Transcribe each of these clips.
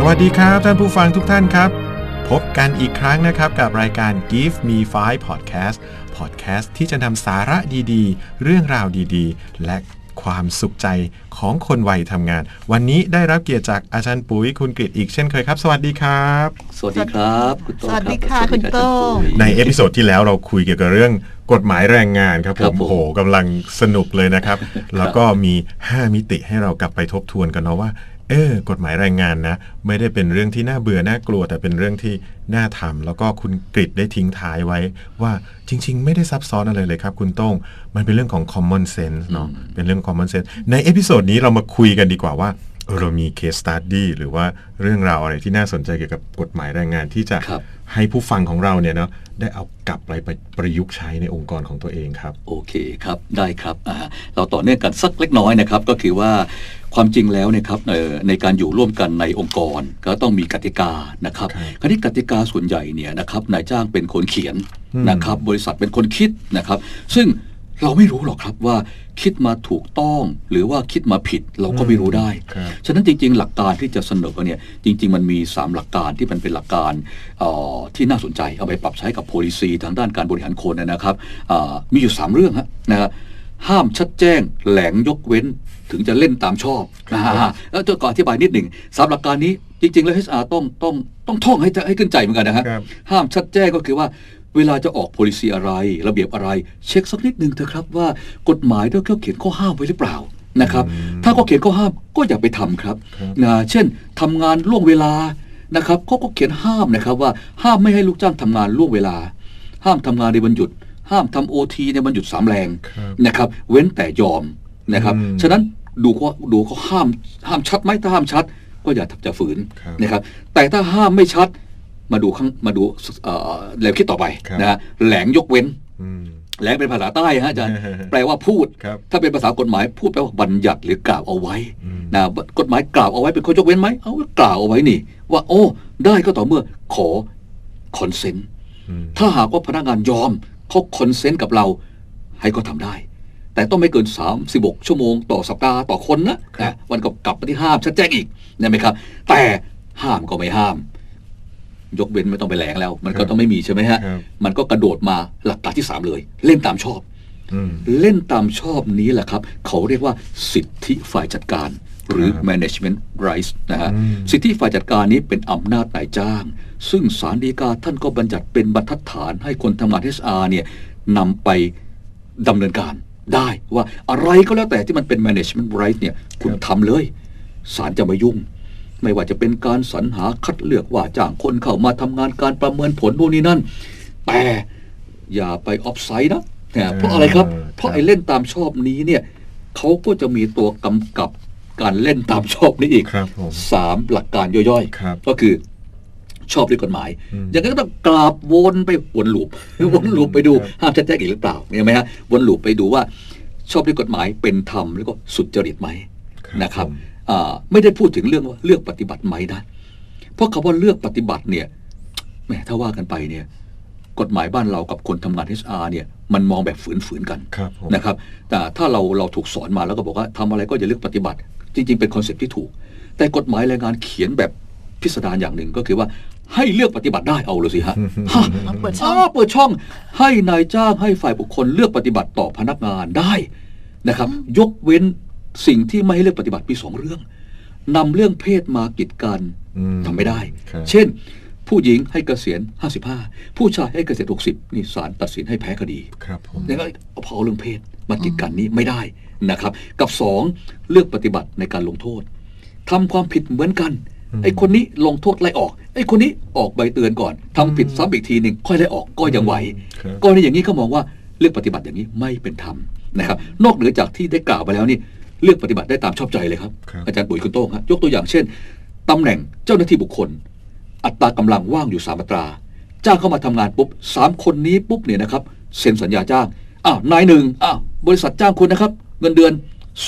สวัสดีครับท่านผู้ฟังทุกท่านครับ พบกันอีกครั้งนะครับกับรายการ Give Me Five Podcast Podcast ที่จะนำสาระดีๆ เรื่องราวดีๆ และความสุขใจของคนวัยทำงาน วันนี้ได้รับเกียรติจากอาจารย์ปุ๋ยคุณกฤษอีกเช่นเคยครับ สวัสดีครับ สวัสดีครับคุณโต้งสวัสดีรับค่ะสวัสคุณรับโต้งอาจารย์ในปุ๋ยเอพิโซดที่แล้วเราคุยเกี่ยวกับเรื่องกฎหมายแรงงานครับผครับมผมโหกำลังสนุกเลยนะครับ แล้วก็มี 5 มิติให้เรากลับไปทบทวนกันเนาะว่า เออกฎหมายแรงงานนะ ไม่ได้เป็นเรื่องที่น่าเบื่อน่ากลัว แต่เป็นเรื่องที่น่าทำแล้วก็คุณกริดได้ทิ้งท้ายไว้ ว่าจริง ๆ ไม่ได้ซับซ้อนอะไรเลยครับ คุณโต้ง มันเป็นเรื่องของ common sense เนาะเป็นเรื่อง common sense ในเอพิโซดนี้เรามาคุยกันดีกว่าว่าเออเรามี case study หรือว่าเรื่องราวอะไรที่น่าสนใจเกี่ยวกับกฎหมายแรงงานที่จะครับให้ผู้ฟังของเราเนี่ยเนาะได้เอากลับไปประยุกต์ใช้ในองค์กรของตัวเองครับ โอเคครับ ได้ครับอ่าเราต่อเนื่องกันสักเล็กน้อยนะครับ ก็คือว่า ความจริงแล้วเนยครับเอ่อในการอยู่ร่วมกันในองค์กรก็ต้องมีกติกานะครับครับคราวนี้กติกาส่วนใหญ่เนี่ยนะครับนายจ้างเป็นคนเขียนอืมนะครับ บริษัทเป็นคนคิดนะครับ ซึ่งเราไม่รู้หรอกครับว่าคิดมาถูกต้องหรือว่าคิดมาผิดเราก็ไม่รู้ได้ครับฉะนั้นจริง ๆ หลักการที่จะเสนอเนี่ยจริง ๆ มันมี 3 หลักการที่มันเป็นหลักการเอ่อที่น่าสนใจเอาไปปรับใช้กับ policy ทางด้านการบริหารคนนะครับอ่ามีอยู่ 3 เรื่องฮะนะฮะห้ามชัดแจ้งแหลงยกเว้น ถึงจะเล่นตามชอบนะฮะแล้วจะก่อนอธิบายนิดหนึ่งสามหลักการนี้จริง ๆ แล้ว HR ต้องต้องต้องท่องให้ให้ขึ้นใจเหมือนกันนะฮะครับ ห้ามชัดแจ้งก็คือว่าเวลาจะออก policy อะไร ระเบียบอะไร เช็คสักนิดหนึ่งเถอะครับว่ากฎหมายด้วยเขาเขียนข้อห้ามไว้หรือเปล่านะครับถ้าเขาเขียนข้อห้ามก็อย่าไปทำครับครับนะเช่นทำงานล่วงเวลานะครับเขาก็เขียนห้ามนะครับว่าห้ามไม่ให้ลูกจ้างทำงานล่วงเวลา ห้ามทำงานในวันหยุด ห้ามทำโอทีในวันหยุดสามแรงครับ นะครับ เว้นแต่ยอมนะครับ อืม ฉะนั้น ดูเขาดูเขาห้ามห้ามชัดไหมถ้าห้ามชัด ก็อย่าทำจะฝืนครับนะครับ แต่ถ้าห้ามไม่ชัด มาดูข้างมาดูเอ่อแนวคิดต่อไปครับ นะฮะแหลงยกเว้น อืม แหลงเป็นภาษาใต้ฮะอาจารย์ฮะฮะแปลว่าพูด ครับ ถ้าเป็นภาษากฎหมายพูดแปลว่าบัญญัติหรือกล่าวเอาไว้อืม นะกฎหมายกล่าวเอาไว้เป็นข้อยกเว้นไหมเอากล่าวเอาไว้นี่ ว่า โอ้ ได้ก็ต่อเมื่อขอคอนเซนต์ อืม ถ้าหากว่าพนักงานยอมเขาคอนเซนต์กับเราให้ก็ทำได้ แต่ต้องไม่เกิน 36 ชั่วโมงต่อสัปดาห์ต่อคนนะนะวันกับกลับไปที่ห้ามชัดแจ้งอีกนะไหมครับ แต่ห้ามก็ไม่ห้าม ยกเว้นไม่ต้องไปแหลงแล้ว มันก็ต้องไม่มีใช่ไหมฮะครับมันก็กระโดดมาหลักการที่สามเลย เล่นตามชอบอืมเล่นตามชอบนี้แหละครับ เขาเรียกว่าสิทธิฝ่ายจัดการหรือครับ management rights นะฮะอืมสิทธิฝ่ายจัดการนี้เป็นอำนาจนายจ้าง ซึ่งสารดีกาท่านก็บัญญัติเป็นบรรทัดฐานให้คนทำงาน HR เนี่ยนำไปดำเนินการ ได้ว่าอะไรก็แล้วแต่ที่มันเป็น management right เนี่ยคุณทำเลยศาลจะไม่ยุ่ง ไม่ว่าจะเป็นการสรรหาคัดเลือกว่าจ้างคนเข้ามาทำงานการประเมินผลนู่นนี่นั่น แต่อย่าไปออฟไซด์นะเนี่ยเพราะอะไรครับเออเพราะไอ้เล่นตามชอบนี้เนี่ยเขาก็จะมีตัวกำกับการเล่นตามชอบนี้อีกครับผม สามหลักการย่อยครับก็คือ ชอบด้วยกฎหมายอืมอย่างนั้นก็ต้องกราบวนไปวนลูปวนลูปไปดูห้ามชัดแจ้งอีกหรือเปล่าเห็นไหมฮะวนลูปไปดูว่าชอบด้วยกฎหมายเป็นธรรมแล้วก็สุจริตไหมนะครับผมอ่าไม่ได้พูดถึงเรื่องว่าเลือกปฏิบัติไหมนะเพราะคำว่าเลือกปฏิบัติเนี่ยแหมถ้าว่ากันไปเนี่ยกฎหมายบ้านเรากับคนทำงาน HR เนี่ยมันมองแบบฝืนๆกันครับผมนะครับ แต่ถ้าเราเราถูกสอนมาแล้วก็บอกว่าทำอะไรก็อย่าเลือกปฏิบัติ จริง ๆ เป็นคอนเซ็ปต์ที่ถูก แต่กฎหมายแรงงานเขียนแบบ พิสดารอย่างหนึ่งก็คือว่าให้เลือกปฏิบัติได้เอาเลยสิฮะฮะเปิดช่องาเปิดช่องให้นายจ้างให้ฝ่ายบุคคลเลือกปฏิบัติต่อพนักงานได้นะครับ ยกเว้นสิ่งที่ไม่ให้เลือกปฏิบัติมีสองเรื่องนำเรื่องเพศมากีดกันอืมทำไม่ได้ครับเช่น ผู้หญิงให้เกษียณ 55 ผู้ชายให้เกษียณ 60 นี่ศาลตัดสินให้แพ้คดีครับผมนี่ก็เอาเผาเรื่องเพศมากีดกันนี้ไม่ได้นะครับ กับสองเลือกปฏิบัติในการลงโทษทำความผิดเหมือนกัน ไอ้คนนี้ลงโทษไล่ออก ไอ้คนนี้ออกใบเตือนก่อนทำผิดซ้ำอีกทีหนึ่งค่อยไล่ออกก็ยังไหวครับกรณีอย่างนี้เขามองว่าเลือกปฏิบัติอย่างนี้ไม่เป็นธรรมนะครับ นอกเหนือจากที่ได้กล่าวไปแล้วนี่เลือกปฏิบัติได้ตามชอบใจเลยครับครับอาจารย์ปุ๋ยคุณโต้งครับยกตัวอย่างเช่นตำแหน่งเจ้าหน้าที่บุคคล อัตรากำลังว่างอยู่สามอัตราจ้างเข้ามาทำงานปุ๊บสามคนนี้ปุ๊บเนี่ยนะครับเซ็นสัญญาจ้างอ้าวนายหนึ่งอ้าวบริษัทจ้างคุณนะครับ เงินเดือน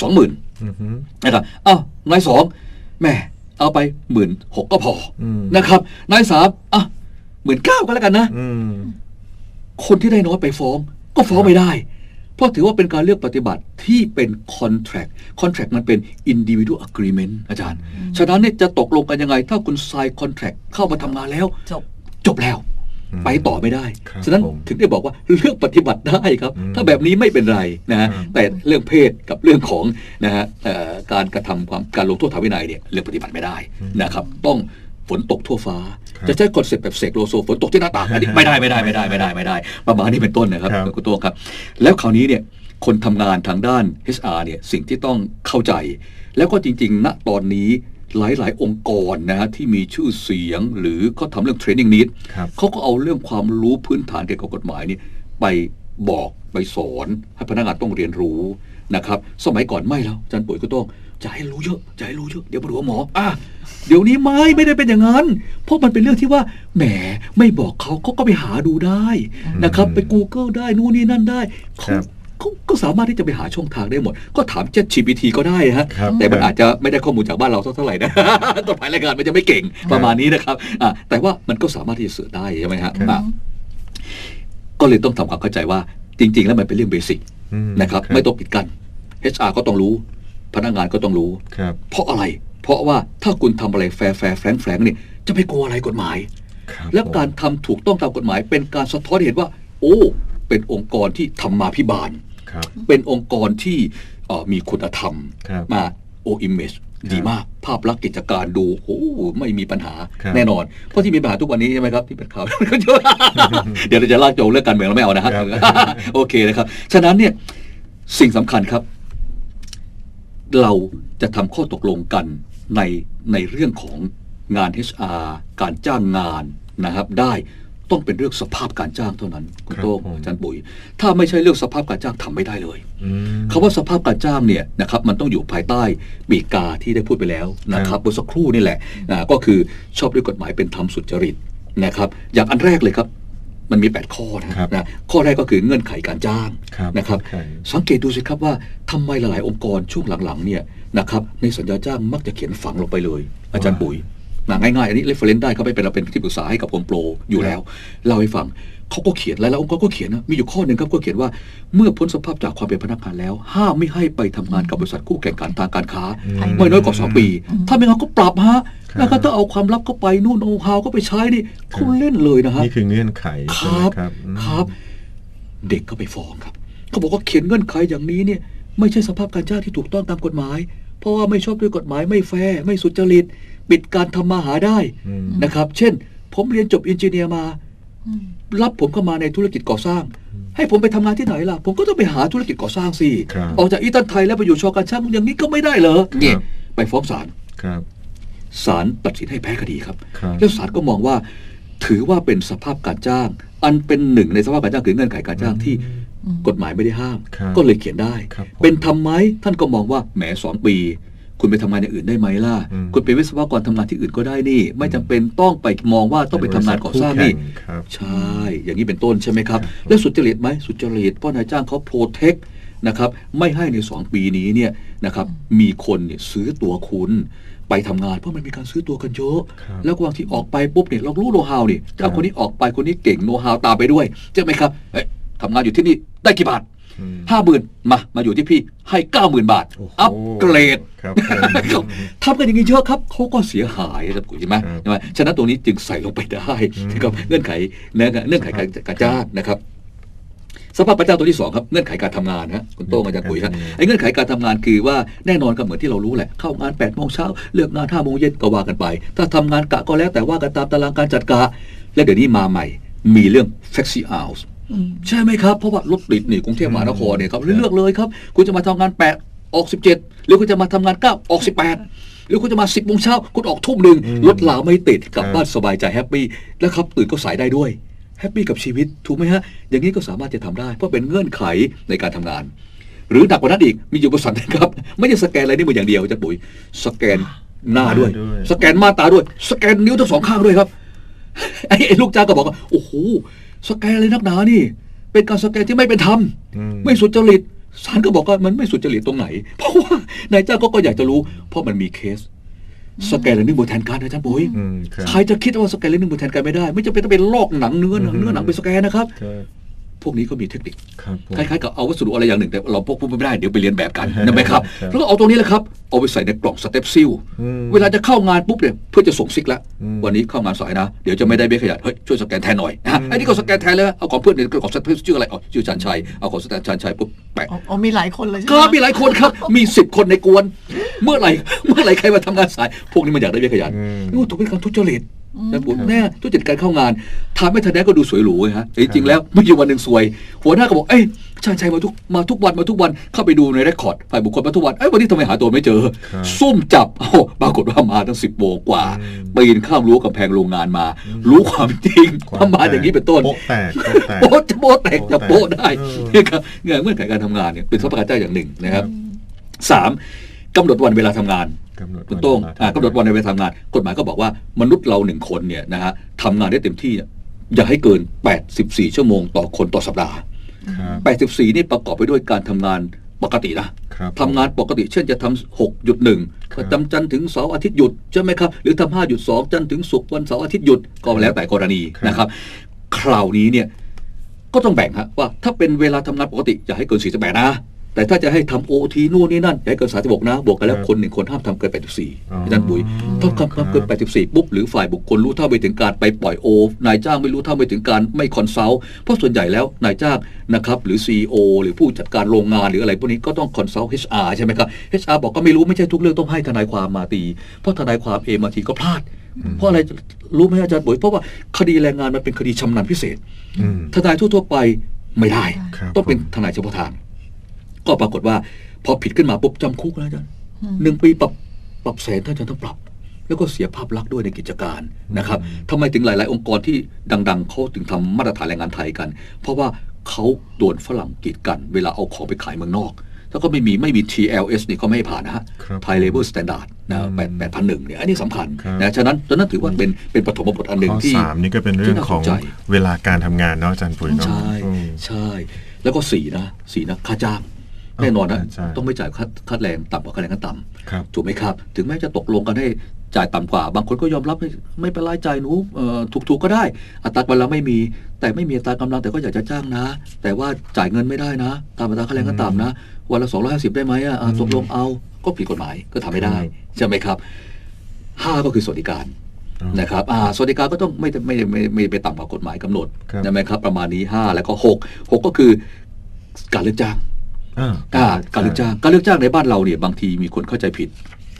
สองหมื่นอือฮึนะครับอ้าวนายสองแหม่ เอาไปหมื่นหกก็พออมนะครับนายสามอะหมื่นเก้าก็แล้วกันนะอืมคนที่ได้น้อยไปฟ้อง ก็ฟ้องไม่ได้เพเพราะถือว่าเป็นการเลือกปฏิบัติที่เป็น contract contract มันเป็น individual agreement อาจารย์ ฉะนั้นเนี่ยจะตกลงกันยังไง ถ้าคุณ sign contract เข้ามาทำงานแล้ว จบจบแล้วอืม ไปต่อไม่ได้ครับฉะนั้นผมถึงได้บอกว่าเลือกปฏิบัติได้ครับอืมถ้าแบบนี้ไม่เป็นไรนะฮะครับแต่เรื่องเพศกับเรื่องของนะฮะเอ่อการกระทำความการลงโทษทางวินัยเนี่ยเลือกปฏิบัติไม่ได้นะครับ ต้องฝนตกทั่วฟ้าครับจะใช้คอนเซ็ปต์แบบเสกโลโซฝนตกที่หน้าต่างอันนี้ไม่ได้ไม่ได้ไม่ได้ไม่ได้ไม่ได้ ประมาณนี้เป็นต้นนะครับครับคุณตัวครับ แล้วคราวนี้เนี่ยคนทำงานทางด้าน HR เนี่ยสิ่งที่ต้องเข้าใจ แล้วก็จริงๆณตอนนี้ หลายๆ องค์กรนะฮะที่มีชื่อเสียงหรือเขาทำเรื่องเทรนนิ่งนิดครับ เขาก็เอาเรื่องความรู้พื้นฐานเกี่ยวกับกฎหมายเนี่ยไปบอกไปสอนให้พนักงานต้องเรียนรู้นะครับ สมัยก่อนไม่แล้วอาจารย์ปุ๋ยก็ต้องจะให้รู้เยอะจะให้รู้เยอะเดี๋ยวมาดูว่าหมออะเดี๋ยวนี้ไม่ไม่ได้เป็นอย่างนั้น เพราะมันเป็นเรื่องที่ว่าแหมไม่บอกเขาเขาก็ไปหาดูได้นะครับ ไป Google ได้นู่นนี่นั่นได้เขาครับ เขาก็สามารถที่จะไปหาช่องทางได้หมด ก็ถาม Chat GPT ก็ได้ฮะครับแต่มันครับอาจจะไม่ได้ข้อมูลจากบ้านเราสักเท่าไหร่นะกฎหมายรายงานมันจะไม่เก่งประมาณนี้นะครับอะแต่ว่ามันก็สามารถที่จะสื่อได้ใช่ไหมฮะครับอะก็เลยต้องทำความเข้าใจว่าจริง ๆ แล้วมันเป็นเรื่องเบสิกอืนะครับไม่ต้องปิดกัน HR ก็ต้องรู้ พนักงานก็ต้องรู้ ครับ เพราะอะไร เพราะว่าถ้าคุณทำอะไรแฟร์แฟร์แฟรงแฟรงเนี่ยจะไปกลัวอะไรกฎหมาย ครับและการผมทำถูกต้องตามกฎหมาย เป็นการสะท้อนให้เห็นว่า โอ้ เป็นองค์กรที่ทำมาพิบาลครับ เป็นองค์กรที่เอ่อมีคุณธรรมครับมาโออิมเมจดีมาก ภาพลักษณ์กิจการดูโอ้ไม่มีปัญหาครับแน่นอน เพราะที่มีปัญหาทุกวันนี้ใช่ไหมครับที่เป็นข่าวเดี๋ยวเราจะลากโจงเรื่องการเมืองเราไม่เอานะฮะครับโอเคนะครับ ฉะนั้นเนี่ยสิ่งสำคัญครับ เราจะทำข้อตกลงกันในในเรื่องของงาน HR การจ้างงานนะครับได้ ต้องเป็นเรื่องสภาพการจ้างเท่านั้นคุณครับโต้งผมอาจารย์ปุ๋ย ถ้าไม่ใช่เรื่องสภาพการจ้างทำไม่ได้เลยอืมคำว่าสภาพการจ้างเนี่ยนะครับมันต้องอยู่ภายใต้ปีกกาที่ได้พูดไปแล้วนะคครัรับบเมื่อสักครู่นี่แหละนะก็คือชอบด้วยกฎหมายเป็นธรรมสุจริตนะครับ อย่างอันแรกเลยครับมันมี 8 ข้อนะครับนะข้อแรกก็คือเงื่อนไขการจ้างครับนะครับโอเคสังเกตดูสิครับว่าทำไมหลาย ๆ องค์กรช่วงหลัง ๆ เนี่ยนะครับในสัญญาจ้างมักจะเขียนฝังลงไปเลย อาจารย์ปุ๋ย นะง่ายๆ อันนี้เรฟเฟรนซ์ได้ครับไม่เป็นเราเป็นที่ปรึกษาให้กับองค์โปรอยู่แล้วเล่าให้ฟังเขาก็เขียนหลายๆองค์กรก็เขียนนะมีอยู่ข้อหนึ่งครับก็เขียนว่าเมื่อพ้นสภาพจากความเป็นพนักงานแล้ว ห้ามไม่ให้ไปทำงานกับบริษัทคู่แข่งขันทางการค้าอืมไม่น้อยกว่าสองปี ถ้าไม่งั้นก็ปรับฮะครับแล้วก็ถ้าเอาความลับเข้าไปนู่นโน้ตฮาวก็ไปใช้นี่เขาเล่นเลยนะฮะนี่คือเงื่อนไขคใช่ไหมรับครับอืมครับ เด็กก็ไปฟ้องครับเขาบอกว่าเขียนเงื่อนไขอย่างนี้เนี่ยไม่ใช่สภาพการจ้างที่ถูกต้องตามกฎหมาย เพราะว่าไม่ชอบด้วยกฎหมายไม่แฟร์ไม่สุจริตปิดการทำมาหาได้อืมนะครับ เช่น ผมเรียนจบอินเจเนียร์มาอืมรับผมเข้ามาในธุรกิจก่อสร้าง ให้ผมไปทำงานที่ไหนล่ะ ผมก็ต้องไปหาธุรกิจก่อสร้างสิครับออกจากอีตันไทยแล้วไปอยู่ชอการช่างอย่างนี้ก็ไม่ได้เหรอเนี่ยครับไปฟ้องศาลครับศาลตัดสินให้แพ้คดีครับครับ แล้วศาลก็มองว่า ถือว่าเป็นสภาพการจ้าง อันเป็นหนึ่งในสภาพการจ้างคือเงื่อนไขการจ้างที่อืม กฎหมายไม่ได้ห้าม ครับก็เลยเขียนได้ ครับผมเป็นทำไหมท่านก็มองว่าแหมสองปี คุณไปทำงานอย่างอื่นได้ไหมล่ะ อืม คุณเป็นวิศวกรทำงานที่อื่นก็ได้นี่ ไม่จำเป็นต้องไปมองว่าต้องไปทำงานก่อสร้างนี่ครับ ใช่ อย่างนี้เป็นต้นใช่ไหมครับครับ แล้วสุจริตไหมสุจริตเพราะนายจ้างเขาโปรเทคนะครับ ไม่ให้ใน 2 ปีนี้เนี่ยนะครับ มีคนเนี่ยซื้อตัวคุณไปทำงาน เพราะมันมีการซื้อตัวกันเยอะ ครับแล้วก็บางทีออกไปปุ๊บเนี่ยเรารู้โน้ตฮาวนี่ครัถ้าบคนนี้ออกไปคนนี้เก่งโน้ตฮาวตามไปด้วยใช่ไหมครับเอ้ย ทำงานอยู่ที่นี่ได้กี่บาทอืมห้าหมื่นมา มาอยู่ที่พี่ให้เก้าหมื่นบาทโอ้โหอัปเกรดครับครับทำกันอย่างนี้เยอะครับเขาก็เสียหายครับคุณใช่ไหมครับใช่ไหมฉะนั้นตรงนี้จึงใส่ลงไปได้อืมนะครับเงื่อนไขเงื่อนไขเงื่อนไขการการจ้างนะครับสภาพการจ้างตัวที่สองครับเงื่อนไขการทำงานนะคุณโต้งอาจารย์ปุ๋ยครับไอ้เงื่อนไขการทำงานคือว่าแน่นอนก็เหมือนที่เรารู้แหละเข้างาน8ปดโมงเช้าเลิกงาน5้าโมงเย็นก็ว่ากันไป ถ้าทำงานกะก็แล้วแต่ว่ากันตามตารางการจัดกะและเดี๋ยวนี้มาใหม่ มีเรื่อง flexi hours อืม ใช่ไหมครับ เพราะว่ารถติดนี่กรุงเทพมหานครเนี่ยครับอืมเลือกเลยครับ คุณจะมาทำงาน8ออก17หรือคุณจะมาทำงาน9ออก18หรือคุณจะมา10โมงเช้าคุณออกทุ่มหนึ่งอืมรถลาไม่ติดกลับครับบ้านสบายใจแฮปปี้แล้วครับตื่นก็สายได้ด้วยแฮปปี้กับชีวิตถูกไหมฮะ อย่างนี้ก็สามารถจะทำได้ เพราะเป็นเงื่อนไขในการทำงาน หรือหนักกว่านั้นอีกมีอยู่บริษัทนะครับ ไม่ใช่สแกนอะไรนี่มืออย่างเดียวจะปุ๋ยสแกนหน้าด้วยหน้าด้วยสแกนมาตราด้วย สแกนนิ้วทั้งสองข้างด้วยครับไอ้ไอ้ลูกจ้างก็บอกว่าโอ้โห สแกนเลยนักหนานี่ เป็นการสแกนที่ไม่เป็นธรรมอืมไม่สุจริตศาลก็บอกว่ามันไม่สุจริตตรงไหน เพราะว่านายจ้างก็ก็อยากจะรู้ เพราะมันมีเคสสแกนและนึ่งบนแทนการนะจ๊ะปุ้ยอืมครับใครจะคิดว่าสแกนและนึ่งบนแทนการไม่ได้ ไม่จำเป็นต้องเป็นลอกหนังเนื้อหนังเนื้อหนังไปสแกนนะครับครับ พวกนี้ก็มีเทคนิคครับผมคล้ายๆกับเอาวัสดุอะไรอย่างหนึ่งแต่เราพกพกไม่ได้เดี๋ยวไปเรียนแบบกันครับนะไหมครับครับแล้วก็เอาตรงนี้แหละครับเอาไปใส่ในกล่องสเต็ปซิลอืมเวลาจะเข้างานปุ๊บเนี่ยเพื่อจะส่งซิกแล้วอืมวันนี้เข้างานสายนะ เดี๋ยวจะไม่ได้เบี้ยขยันเฮ้ยช่วยสแกนแทนหน่อยนะฮะอืมไอ้นี่ก็สแกนแทนเลยเอาของเพื่อนเนี่ยกล่องสเต็ปชื่ออะไรอ๋อชื่อชันชัยเอาของสแกนชันชัยปุ๊บแปะอ๋ออ๋อมีหลายคนเลยใช่ไหมก็มีหลายคนครับ มีสิบคนในกวน เมื่อไหร่เมื่อไหร่ใครมาทำงานสาย พวกนี้มันอยากได้เบี้ยขยันอืมนี่ว่าถูกเป็นการทุจริตอืม นะผมแน่ทุจริตการเข้างานทำให้ทันแน่ก็ดูสวยหรูไงฮะแต่จริงๆแล้วไม่อยู่วันหนึ่งสวย หัวหน้าก็บอกเอ้ยชาญชัยมาทุกมาทุกวันมาทุกวันเข้าไปดูในเรคคอร์ดฝ่ายบุคคลมาทุกวันเอ้ยวันนี้ทำไมหาตัวไม่เจอครับซุ่มจับเอ้าปรากฏว่ามาตั้งสิบโมงกว่าอืมปีนข้ามรั้วกำแพงโรงงานมา รู้ความจริงควทำมาอย่างนี้เป็นต้นโป๊ะแตกโป๊ะแตกโป๊ะจะโป๊ะแตกจะโป๊ะได้เออนี่ครับเงื่อนเงื่อนไขการทำงานเนี่ยเป็นทรัพยากรอย่างหนึ่งนะครับสามกำหนดวันเวลาทำงาน กำหนดคุณโต้งเวลาอ่ากำหนดวันในเวลาทำงาน กฎหมายก็บอกว่ามนุษย์เราหนึ่งคนเนี่ยนะฮะทำงานได้เต็มที่เนี่ยอย่าให้เกิน 84 ชั่วโมงต่อคนต่อสัปดาห์ครับ84 นี่ประกอบไปด้วยการทำงานปกตินะครับทำงานปกติ เช่นจะทำ6หยุดหนึ่งครับจำจันทร์ถึงเสาร์อาทิตย์หยุดใช่ไหมครับ หรือทำ5หยุด2จันทร์ถึงศุกร์วันเสาร์อาทิตย์หยุดก็แล้วแต่กรณีครับนะครับ คราวนี้เนี่ยก็ต้องแบ่งฮะว่าถ้าเป็นเวลาทำงานปกติอย่าให้เกิน48นะ แต่ถ้าจะให้ทำโอทีนู่นนี่นั่นอย่าให้เกิน36นะ บวกกันแล้วครับคนหนึ่งคนห้ามทำเกิน อ๋อ84อาจารย์ปุ๋ยถ้าครับ ทำเกิน 84 ปุ๊บหรือฝ่ายบุคคลรู้เท่าไม่ถึงการไปปล่อยโอนายจ้างไม่รู้เท่าไม่ถึงการไม่คอนซัลท์เพราะส่วนใหญ่แล้วนายจ้างนะครับหรือ CEO หรือผู้จัดการโรงงานหรืออะไรพวกนี้ก็ต้องคอนซัลท์ HR ใช่ไหมครับ HR บอกก็ไม่รู้ไม่ใช่ทุกเรื่องต้องให้ทนายความมาตี เพราะทนายความเองบางทีก็พลาด เพราะอะไรรู้ไหมอาจารย์ปุ๋ยเพราะว่าคดีแรงงานมันเป็นคดีชำนาญพิเศษ อืม ทนายทั่วๆไปไม่ได้ ครับต้องเป็นผมทนายเฉพาะทาง ก็ปรากฏว่า พอผิดขึ้นมาปุ๊บจำคุกแล้วอาจารย์อืมหนึ่งปีปรับปรับแสนท่านอาจารย์ต้องปรับ แล้วก็เสียภาพลักษณ์ด้วยในกิจการนะครับทำไมถึงหลาย ๆ องค์กรที่ดัง ๆเขาถึงทำมาตรฐานแรงงานไทยกัน เพราะว่าเขาโดนฝรั่งกีดกัน เวลาเอาของไปขายเมืองนอกแล้วก็ไม่มีไม่มี TLS นี่ก็ไม่ให้ผ่านนะฮะครับ Thai Labor Standard นะอืมแปดแปดพันหนึ่งเนี่ยอันนี้สำคัญครับนะฉะนั้นฉะนั้นถือว่าเป็นเป็นปฐมบทอันหนึ่งข้อที่สามนี่ก็เป็นเรื่องของที่น่าสนใจเวลาการทำงานเนาะอาจารย์ปุ๋ยเนาะใช่อืมใช่ แล้วก็สี่นะสี่นะค่าจ้าง แน่นอนนะใช่ ต้องไม่จ่ายค่าค่าแรงต่ำกว่าค่าแรงขั้นต่ำครับถูกไหมครับ ถึงแม้จะตกลงกันให้จ่ายต่ำกว่า บางคนก็ยอมรับไม่ไม่เป็นไรจ่ายหนูเอ่อถูกๆก็ได้ อัตรากำลังไม่มี แต่ไม่มีอัตรากำลังแต่ก็อยากจะจ้างนะ แต่ว่าจ่ายเงินไม่ได้นะ ตามอัตราค่าแรงขั้นต่ำนะวันละสองร้อยห้าสิบได้ไหมอะอะตกลงเอาก็ผิดกฎหมายก็ทำไม่ได้ใช่ไหมครับห้าก็คือสวัสดิการ อ๋อ นะครับอ่าสวัสดิการก็ต้องไม่ไม่ไม่ไม่ไม่ไปต่ำกว่ากฎหมายกำหนดครับ ใช่ไหมครับ ประมาณนี้ห้าแล้วก็หกหกก็คือการเลือกจ้างอ่าอ่า การเลือกจ้างการเลือกจ้างในบ้านเราเนี่ยบางทีมีคนเข้าใจผิด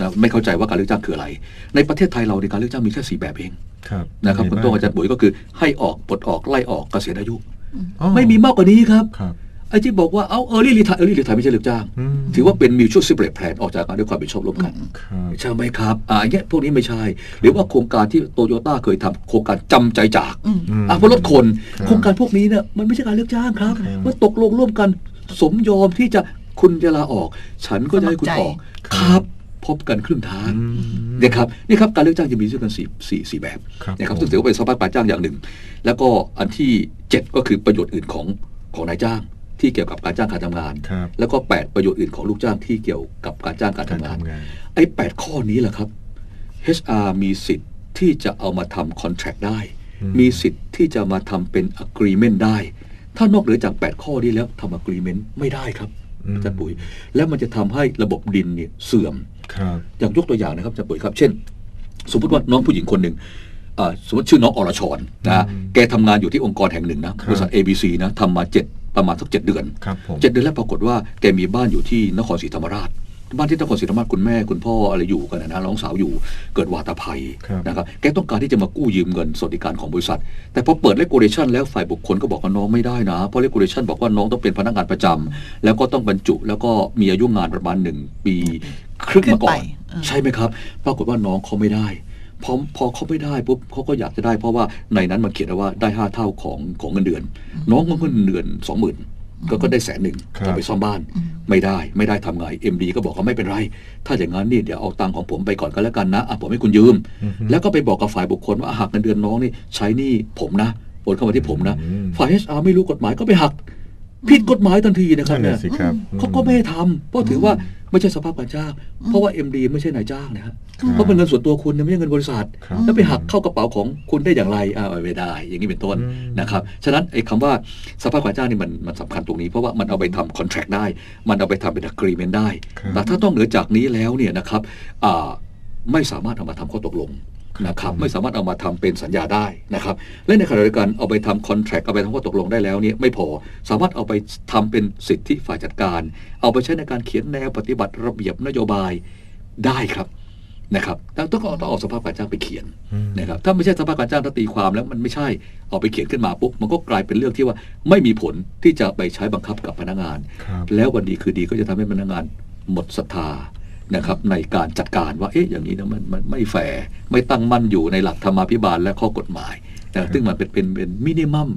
นะไม่เข้าใจว่าการเลือกจ้างคืออะไร ในประเทศไทยเราในยการเลือกจ้างมีแค่สี่แบบเองครับนะครับคุณมีโต้งบ้อาจารย์ปุ๋ยก็คือให้ออกปลดออกไล่ออกเกษียณอายุอ๋อไม่มีมากกว่านี้ครับครับไอ้ที่บอกว่าเอาเออร์ลี่รีทายเออร์ลี่รีทายไม่ใช่เลือกจ้างอืมถือว่าเป็น mutual separate plan ออกจากกันด้วยความเป็นชอบร่วมกันครับใช่ไหมครับอ่าอย่างเงี้ยพวกนี้ไม่ใช่ หรือว่าโครงการที่โตโยต้าเคยทำโครงการจำใจจากอืมอืมอะเพราะรถคนครับโครงการพวกนี้เนี่ยมันไม่ใช่การเลือกจ้างครับครับมันตกลงร่วมกัน สมยอมที่จะคุณจะลาออก ฉันก็จะให้คุณออกครับครับพบกันครึ่งทางอืมเนี่ยครับนี่ครับการเลือกจ้างจะมีด้วยกันสี่สี่สี่แบบครับนะครับผมซึ่งถือว่าเป็นสภาพการจ้างอย่างหนึ่ง แล้วก็อันที่เจ็ดก็คือประโยชน์อื่นของของนายจ้างที่เกี่ยวกับการจ้างการทำงานครับแล้วก็แปดประโยชน์อื่นของลูกจ้างที่เกี่ยวกับการจ้างการการทำงานทำงาน ไอ้แปดข้อนี้แหละครับ HR มีสิทธิ์ที่จะเอามาทำ contract ได้อืมมีสิทธิ์ที่จะมาทำเป็น agreement ได้ ถ้านอกเหนือจาก 8 ข้อนี้แล้วทำ agreement ไม่ได้ครับอืมอาจารย์ปุ๋ย แล้วมันจะทำให้ระบบดินเนี่ยเสื่อมครับอย่างยกตัวอย่างนะครับอาจารย์ปุ๋ยครับ เช่น สมมติว่าน้องผู้หญิงคนหนึ่งอ่าสมมติชื่อน้องอรชรนะอืมแกทำงานอยู่ที่องค์กรแห่งหนึ่งนะครับบริษัท ABC นะทำมาเจ็ดประมาณสักเจ็ดเดือนครับผมเจ็ดเดือนแรกปรากฏว่าแกมีบ้านอยู่ที่นครศรีธรรมราช บ้านที่นครศรีธรรมราชคุณแม่คุณพ่ออะไรอยู่กันนะนะน้องสาวอยู่เกิดวาตภัยครับนะครับแกต้องการที่จะมากู้ยืมเงินสวัสดิการของบริษัท แต่พอเปิดเลกูเลชันแล้วฝ่ายบุคคลก็บอกว่าน้องไม่ได้นะ เพราะเลกูเลชันบอกว่าน้องต้องเป็นพนักงานประจำแล้วก็ต้องบรรจุแล้วก็มีอายุงานประมาณหนึ่งปีครึ่งมาก่อนขึ้นไปอืมใช่ไหมครับ ปรากฏว่าน้องเขาไม่ได้พอพอเขาไม่ได้ปุ๊บเขาก็อยากจะได้เพราะว่าในนั้นมันเขียนเอาว่าได้ห้าเท่าของของเงินเดือน น้องก็เงินเดือนสองหมื่น ก็ก็ได้แสนหนึ่งครับ จะไปซ่อมบ้าน ไม่ได้ไม่ได้ทำไงเอ็มดีก็บอกว่าไม่เป็นไร ถ้าอย่างนั้นนี่เดี๋ยวเอาตังค์ของผมไปก่อนก็แล้วกันนะอะผมให้คุณยืม อือฮึ แล้วก็ไปบอกกับฝ่ายบุคคลว่าอะหักเงินเดือนน้องนี่ใช้หนี่ผมนะโอนเข้ามาที่ผมนะ อืม ฝ่าย HR ไม่รู้กฎหมายก็ไปหัก ผิดกฎหมายทันทีนะครับนั่นเนี่น่ะยสิครับเขาก็ไม่ให้ทำเพราะถือว่าไม่ใช่สภาพการจ้างเพราะว่า MD ไม่ใช่นายจ้างนะฮะเพราะเป็นเงินส่วนตัวคุณนะไม่ใช่เงินบริษัท ครับ แล้วไปหักเข้ากระเป๋าของคุณได้อย่างไรอ่าไม่ได้ อย่างนี้เป็นต้นอืม นะครับฉะนั้นไอ้คำว่าสภาพการจ้างนี่มันมันสำคัญตรงนี้ เพราะว่ามันเอาไปทำคอนแท c t ได้ มันเอาไปทำเป็น agreement ได้ ครับ แต่ถ้าต้องเหนือจากนี้แล้วเนี่ยนะครับอ่าไม่สามารถเอามาทำข้อตกลง นะครับไม่สามารถเอามาทำเป็นสัญญาได้นะครับและในขณะเดียวกันเอาไปทำคอนแท c t เอาไปทำข้อตกลงได้แล้วเนี่ยไม่พอสามารถเอาไปทำเป็นสิทธิฝ่ายจัดการ เอาไปใช้ในการเขียนแนวปฏิบัติระเบียบนโยบายได้ครับนะครับต้องต้องเอาต้องเอาสภาพการจ้างไปเขียนอืมนะครับถ้าไม่ใช่สภาพการจ้างถ้าตีความแล้วมันไม่ใช่เอาไปเขียนขึ้นมาปุ๊บมันก็กลายเป็นเรื่องที่ว่าไม่มีผลที่จะไปใช้บังคับกับพนักงานครับแล้ววันดีคือดีก็จะทำให้พนักงานหมดศรัทธา นะครับในการจัดการว่าเอ๊ะอย่างนี้นะมันมันไม่แฟร์ไม่ตั้งมั่นอยู่ในหลักธรรมาภิบาลและข้อกฎหมายนะซึ่งมันเป็นเป็นเป็นมินิมัม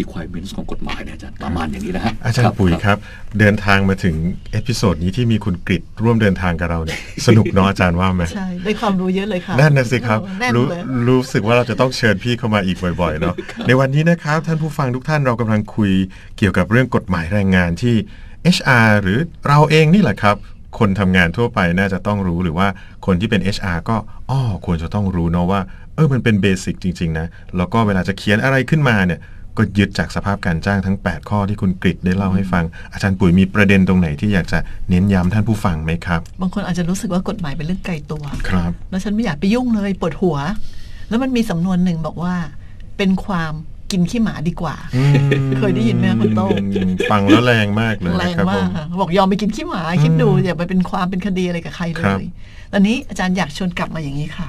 requirements ของกฎหมายเนี่ยอาจารย์ประมาณอย่างนี้นะฮะอาจารย์ปุ๋ยครับ เดินทางมาถึงเอพิโซดนี้ที่มีคุณกริดร่วมเดินทางกับเราเนี่ยสนุกเนาะอาจารย์ว่าไหมใช่ได้ความรู้เยอะเลยค่ะนั่นนะสิครับแน่นรู้เลยรู้สึกว่าเราจะต้องเชิญพี่เข้ามาอีกบ่อยๆเนาะในวันนี้นะครับ ท่านผู้ฟังทุกท่านเรากำลังคุยเกี่ยวกับเรื่องกฎหมายแรงงานที่ HR หรือเราเองนี่แหละครับ คนทำงานทั่วไปน่าจะต้องรู้หรือว่าคนที่เป็น HR ก็อ้อควรจะต้องรู้เนาะว่า เออมันเป็นเบสิกจริง ๆ นะ แล้วก็เวลาจะเขียนอะไรขึ้นมาเนี่ย ก็ยึดจากสภาพการจ้างทั้ง 8 ข้อที่คุณกริดได้เล่าให้ฟัง อาจารย์ปุ๋ยมีประเด็นตรงไหนที่อยากจะเน้นย้ำท่านผู้ฟังไหมครับ บางคนอาจจะรู้สึกว่ากฎหมายเป็นเรื่องไกลตัวครับ แล้วฉันไม่อยากไปยุ่งเลยปวดหัว แล้วมันมีสำนวนหนึ่งบอกว่า เป็นความ กินขี้หมาดีกว่าอืมเคยได้ยินไหมคะคุณโต้งฟังแล้วแรงมากเลยแรงนะครับผมากค่ะบอกยอมไปกินขี้หมาคิดดูอย่าไปเป็นความเป็นคดีอะไรกับใครเลครับยตอนนี้อาจารย์อยากชวนกลับมาอย่างนี้ค่ะ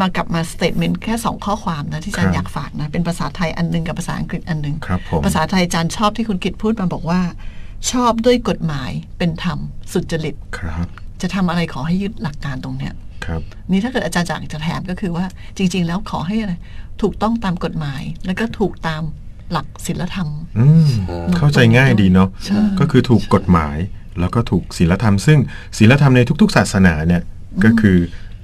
มากลับมาสเตทเมนต์แค่สองข้อความนะที่อาจารย์อยากฝากนะเป็นภาษาไทยอันหนึงกับภาษาอังกฤษอันหนึงครับผมภาษาไทยอาจารย์ชอบที่คุณกิตพูดมาบอกว่า ชอบด้วยกฎหมายเป็นธรรมสุจริตครับจะทำอะไรขอให้ยึดหลักการตรงเนี้ย ครับนี่ถ้าเกิดอาจารย์อยากจะแถมก็คือว่าจริง ๆ แล้วขอให้อะไรถูกต้องตามกฎหมาย แล้วก็ถูกตามหลักศีลธรรม อืมเข้าใจง่ายดีเนาะใช่ก็คือถูกกฎหมายแล้วก็ถูกศีลธรรม ซึ่งศีลธรรมในทุก ๆ ศาสนาเนี่ยก็คือ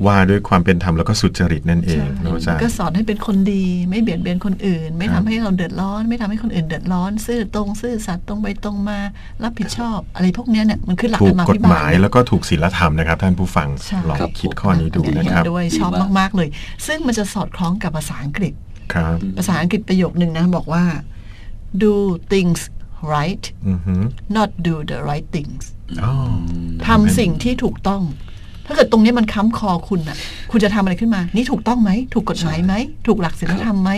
ว่าด้วยความเป็นธรรมแล้วก็สุจริตนั่นเองนะอาจารย์ก็สอนให้เป็นคนดี ไม่เบียดเบียนคนอื่น ไม่ครัทำบให้เราเดือดร้อน ไม่ทำให้คนอื่นเดือดร้อน ซื่อตรงซื่อสัตย์ตรงไปตรงมารับผิดชอบ อะไรพวกเนี้ยเนี่ยมันคือหลักถูธกรรมกฎพิบาหลมายแล้วก็ถูกศีลธรรมนะครับ ท่านผู้ฟังใช่ลองครับคิดข้อนี้ดูเห็นะครับด้วยดีชอบมากมากๆเลย ซึ่งมันจะสอดคล้องกับภาษาอังกฤษครับภาษาอังกฤษประโยคนึงนะบอกว่า do things right อือหือ not do the right things อ๋อทำสิ่งที่ถูกต้อง ถ้าเกิดตรงนี้มันค้ำคอคุณน่ะ คุณจะทำอะไรขึ้นมา นี่ถูกต้องไหม ถูกกฎหมายไหม ถูกหลักศีลธรรมไหม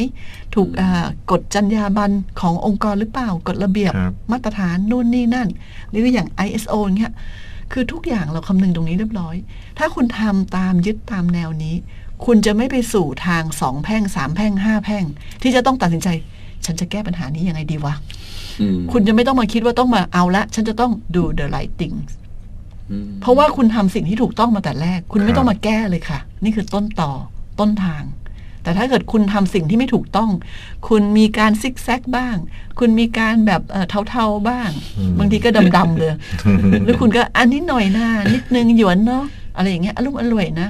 ถูกอ่ากฎจรรยาบรรณขององค์กรหรือเปล่า กฎระเบียบครับมาตรฐานนู่นนี่นั่น หรืออย่าง ISO อย่างเงี้ย คือทุกอย่างเราคำนึงตรงนี้เรียบร้อย ถ้าคุณทำตามยึดตามแนวนี้ คุณจะไม่ไปสู่ทางสองแพร่งสามแพร่งห้าแพร่ง ที่จะต้องตัดสินใจ ฉันจะแก้ปัญหานี้ยังไงดีวะอืมคุณจะไม่ต้องมาคิดว่าต้องมาเอาละ ฉันจะต้อง do the right things อืม เพราะว่าคุณทำสิ่งที่ถูกต้องมาแต่แรก คุณครัไม่บต้องมาแก้เลยค่ะ นี่คือต้นต่อต้นทาง แต่ถ้าเกิดคุณทำสิ่งที่ไม่ถูกต้อง คุณมีการซิกแซกบ้าง คุณมีการแบบเอ่อเทาๆบ้าง บางทีก็ดำๆเลยหรือคุณก็อันนี้หน่อยหน้านิดนึงหยวนเนาะอะไรอย่างเงี้ยอารมณ์อร่วยนะ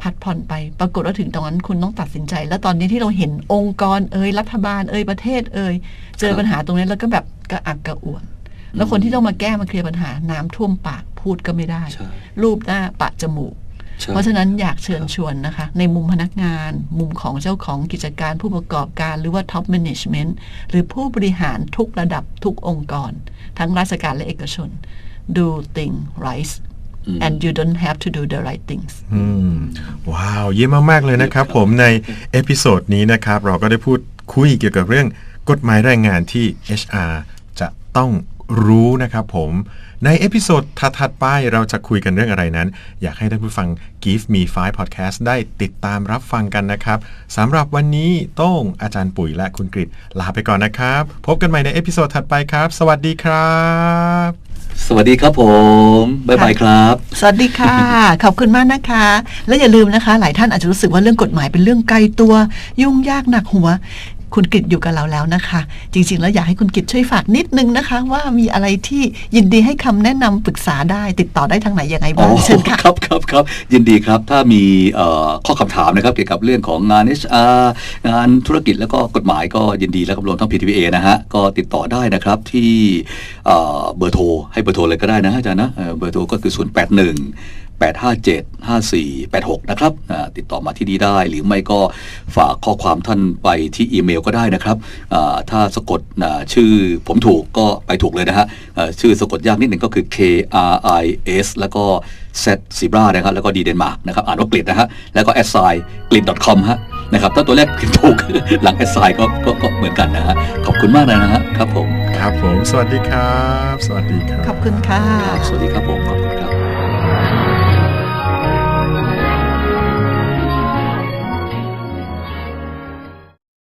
พัดผ่อนไป ปรากฏว่าถึงตรงนั้นคุณต้องตัดสินใจ แล้วตอนนี้ที่เราเห็นองค์กรเอ่ยรัฐบาลเอ่ยประเทศเอ่ยเจอครับปัญหาตรงนี้แล้วก็แบบกระอักกระอ่วน แล้วคนที่ต้องมาแก้มาเคลียร์ปัญหาน้ำท่วมปาก พูดก็ไม่ได้ใช่รูปหน้าปะจมูกใช่เพราะฉะนั้นอยากเชิญครับชวนนะคะ ในมุมพนักงาน มุมของเจ้าของกิจการผู้ประกอบการหรือว่าท็อปแมネจเมนต์หรือผู้บริหารทุกระดับทุกองค์กร ทั้งราชการและเอกชน do thing right อืม and you don't have to do the right things อืมว้าว เยี่ยมมาก ๆ เลยนะครับ ผมในเอพิโซดนี้นะครับ เราก็ได้พูดคุยเกี่ยวกับเรื่องกฎหมายแรงงานที่ HR จะต้อง รู้นะครับผมในเอพิโซดถัดๆไปเราจะคุยกันเรื่องอะไรนั้น อยากให้ท่านผู้ฟัง Give Me 5 Podcast ได้ติดตามรับฟังกันนะครับสำหรับวันนี้โต้งอาจารย์ปุ๋ยและคุณกริตลาไปก่อนนะครับ พบกันใหม่ในเอพิโซดถัดไปครับ สวัสดีครับ สวัสดีครับผม บ๊ายบายครับ สวัสดีค่ะ ขอบคุณมากนะคะ และอย่าลืมนะคะ หลายท่านอาจจะรู้สึกว่าเรื่องกฎหมายเป็นเรื่องไกลตัว ยุ่งยากหนักหัว คุณกิตอยู่กับเราแล้วนะคะ จริงๆ แล้วอยากให้คุณกิตช่วยฝากนิดนึงนะคะ ว่ามีอะไรที่ยินดีให้คำแนะนำปรึกษาได้ ติดต่อได้ทางไหนยังไงบ้างเชิญค่ะครับครับครับยินดีครับถ้ามีเอ่อข้อคำถามนะครับเกี่ยวกับเรื่องของงาน HR งานธุรกิจแล้วก็กฎหมายก็ยินดีแล้วก็รวมทั้ง PTVA นะฮะก็ติดต่อได้นะครับที่เอ่อเบอร์โทรให้เบอร์โทรเลยก็ได้นะอาจารย์นะเอ่อเบอร์โทรก็คือ 0 8 1 857 5486 นะครับอ่าติดต่อมาที่นี่ได้ หรือไม่ก็ฝากข้อความท่านไปที่อีเมลก็ได้นะครับอ่าถ้าสะกดอ่าชื่อผมถูกก็ไปถูกเลยนะฮะเอ่อชื่อสะกดยากนิดหนึ่งก็คือ K R I S แล้วก็ Z Zebra นะครับ แล้วก็ดีเดนมาร์กนะครับ อ่านว่ากลิดนะฮะ แล้วก็แอดไซน์กลิด .com ฮะนะครับถ้าตัวแรกผิดถูกหลังแอดไซน์ก็ก็ก็เหมือนกันนะฮะ ขอบคุณมากเลยนะฮะครับผม ครับผม สวัสดีครับ สวัสดีครับ ขอบคุณค่ะครับสวัสดีครับผมขอบคุณครับ